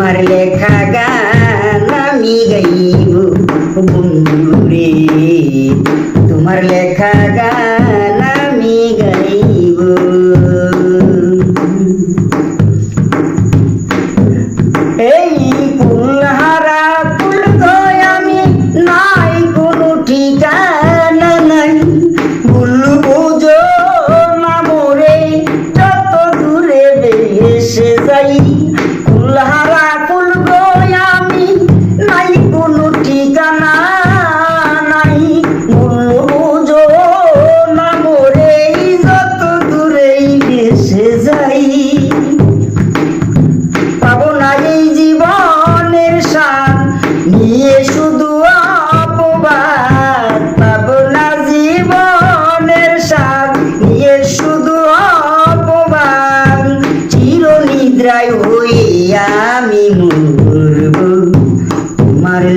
তোমার লেখা গান আমি গাইব বন্ধুরে তোমার লেখা গান আমি গাইব এই কুলহারা কুল আমি নাই কোনো ঠিকানা নাই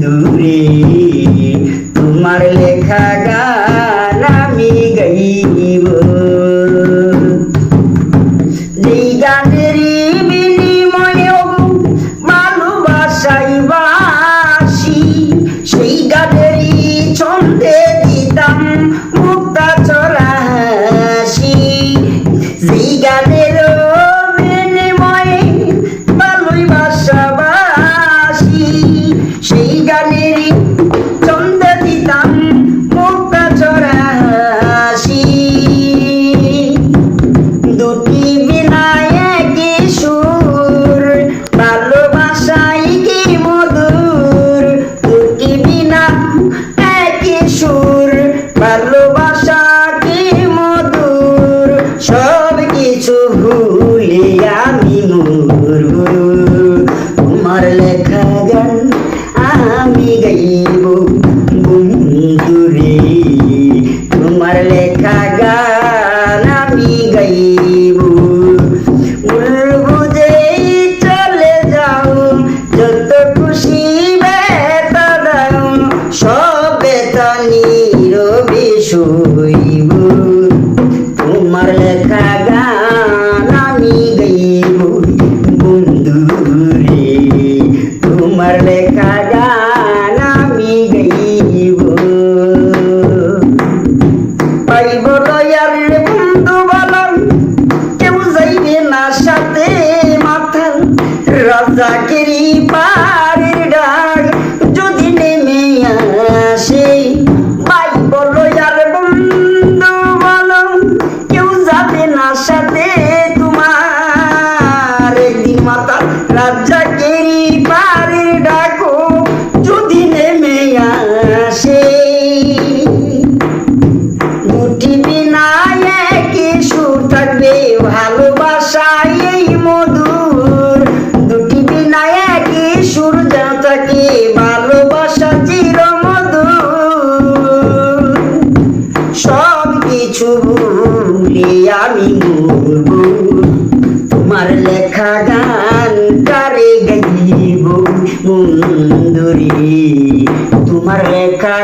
দূরে তোমার লেখা গান আমি গাইব। যেই গানের বিনিময়ে ভালোবাসাই বাসি সেই গানেরই ছন্দে দিতাম মুক্তা চড়াসি যেই গান তোমার গান